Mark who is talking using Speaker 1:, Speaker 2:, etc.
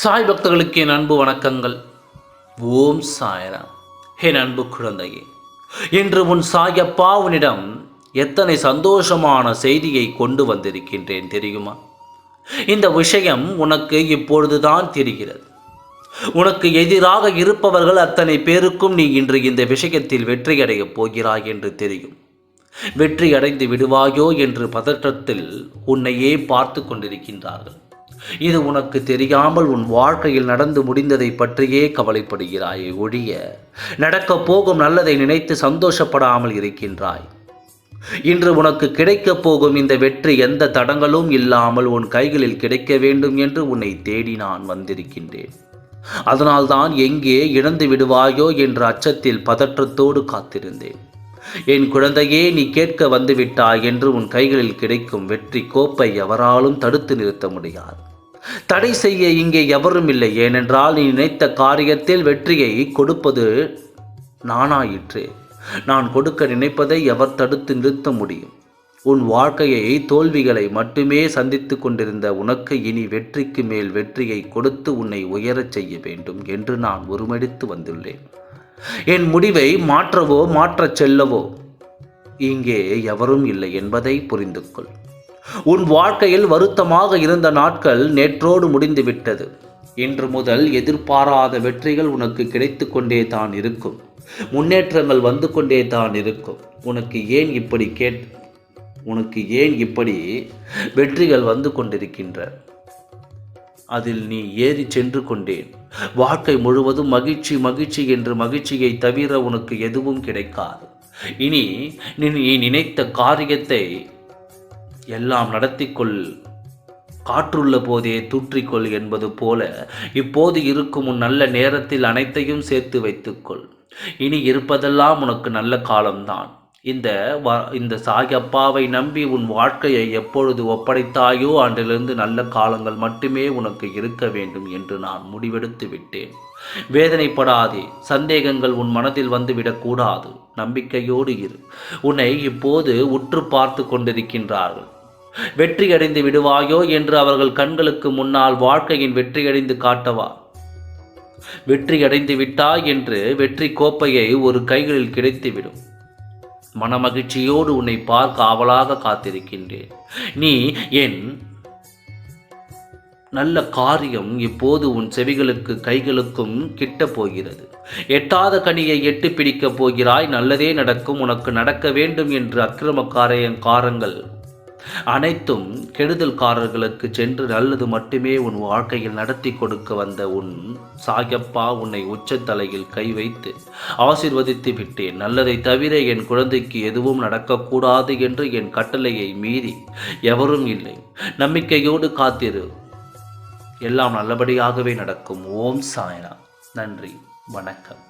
Speaker 1: சாய் பக்தர்களுக்கு என் அன்பு வணக்கங்கள். ஓம் சாய்ராம். என் அன்பு குழந்தையே இன்று உன் சாயப்பா உன்னிடம் எத்தனை சந்தோஷமான செய்தியை கொண்டு வந்திருக்கின்றேன் தெரியுமா? இந்த விஷயம் உனக்கு இப்பொழுதுதான் தெரிகிறது. உனக்கு எதிராக இருப்பவர்கள் அத்தனை பேருக்கும் நீ இன்று இந்த விஷயத்தில் வெற்றியடையப் போகிறாய் என்று தெரியும். வெற்றி அடைந்து விடுவாயோ என்று பதற்றத்தில் உன்னையே பார்த்து கொண்டிருக்கின்றார்கள். இது உனக்கு தெரியாமல் உன் வாழ்க்கையில் நடந்து முடிந்ததை பற்றியே கவலைப்படுகிறாய் ஒழிய நடக்கப் போகும் நல்லதை நினைத்து சந்தோஷப்படாமல் இருக்கின்றாய். இன்று உனக்கு கிடைக்கப் போகும் இந்த வெற்றி எந்த தடங்களும் இல்லாமல் உன் கைகளில் கிடைக்க வேண்டும் என்று உன்னை தேடி நான் வந்திருக்கின்றேன். அதனால்தான் எங்கே இழந்து விடுவாயோ என்ற அச்சத்தில் பதற்றத்தோடு காத்திருந்தேன். என் குழந்தையே நீ கேட்க வந்துவிட்டாய் என்று உன் கைகளில் கிடைக்கும் வெற்றி கோப்பை எவராலும் தடுத்து நிறுத்த முடியாது. தடை செய்ய இங்கே எவரும் இல்லை. ஏனென்றால் நீ நினைத்த காரியத்தில் வெற்றியை கொடுப்பது நானாயிற்றே நான் கொடுக்க நினைப்பதை எவர் தடுத்து நிறுத்த முடியும்? உன் வாழ்க்கையை தோல்விகளை மட்டுமே சந்தித்து கொண்டிருந்த உனக்கு இனி வெற்றிக்கு மேல் வெற்றியை கொடுத்து உன்னை உயரச் செய்ய வேண்டும் என்று நான் உருமெடுத்து வந்துள்ளேன். என் முடிவை மாற்றவோ மாற்றச் செல்லவோ இங்கே எவரும் இல்லை என்பதை புரிந்து கொள் உன் வாழ்க்கையில் வருத்தமாக இருந்த நாட்கள் நேற்றோடு முடிந்துவிட்டது. இன்று முதல் எதிர்பாராத வெற்றிகள் உனக்கு கிடைத்து கொண்டே தான் இருக்கும். முன்னேற்றங்கள் வந்து கொண்டே தான் இருக்கும். உனக்கு ஏன் இப்படி கேட் உனக்கு ஏன் இப்படி வெற்றிகள் வந்து கொண்டிருக்கின்ற? அதில் நீ ஏறி சென்று கொண்டேன். வாழ்க்கை முழுவதும் மகிழ்ச்சி மகிழ்ச்சி என்று மகிழ்ச்சியை தவிர உனக்கு எதுவும் கிடைக்காது. இனி நீ நீ நினைத்த காரியத்தை எல்லாம் நடத்திக்கொள். காற்றுள்ள போதே தூற்றிக்கொள் என்பது போல இப்போது இருக்கும் உன் நல்ல நேரத்தில் அனைத்தையும் சேர்த்து வைத்துக்கொள். இனி இருப்பதெல்லாம் உனக்கு நல்ல காலம்தான். இந்த வ இந்த சாயப்பாவை நம்பி உன் வாழ்க்கையை எப்பொழுது ஒப்படைத்தாயோ அன்றிலிருந்து நல்ல காலங்கள் மட்டுமே உனக்கு இருக்க வேண்டும் என்று நான் முடிவெடுத்து விட்டேன். வேதனைப்படாதே சந்தேகங்கள் உன் மனதில் வந்துவிடக்கூடாது நம்பிக்கையோடு இரு. உன்னை இப்போது உற்று பார்த்து கொண்டிருக்கின்றார்கள். வெற்றி அடைந்து விடுவாயோ என்று அவர்கள் கண்களுக்கு முன்னால் வாழ்க்கையின் வெற்றியடைந்து காட்டவா? வெற்றியடைந்து விட்டாய் என்று வெற்றி கோப்பையை ஒரு கைகளில் கிடைத்துவிடும். மனமகிழ்ச்சியோடு உன்னை பார்க்க ஆவலாக காத்திருக்கின்றேன். நீ என் நல்ல காரியம் இப்போது உன் செவிகளுக்கு கைகளுக்கும் கிட்ட போகிறது. எட்டாத கனியை எட்டு பிடிக்கப் போகிறாய். நல்லதே நடக்கும். உனக்கு நடக்க வேண்டும் என்று அக்கிரமக்காரையன் காரங்கள் அனைத்தும் கெடுதல்காரர்களுக்கு சென்று நல்லது மட்டுமே உன் வாழ்க்கையில் நடத்தி கொடுக்க வந்த உன் சாயப்பா உன்னை உச்சத்தலையில் கை வைத்து ஆசிர்வதித்து விட்டேன். நல்லதை தவிர என் குழந்தைக்கு எதுவும் நடக்கக்கூடாது என்று என் கட்டளையை மீறி எவரும் இல்லை. நம்பிக்கையோடு காத்திரு. எல்லாம் நல்லபடியாகவே நடக்கும். ஓம் சாய்னா நன்றி. வணக்கம்.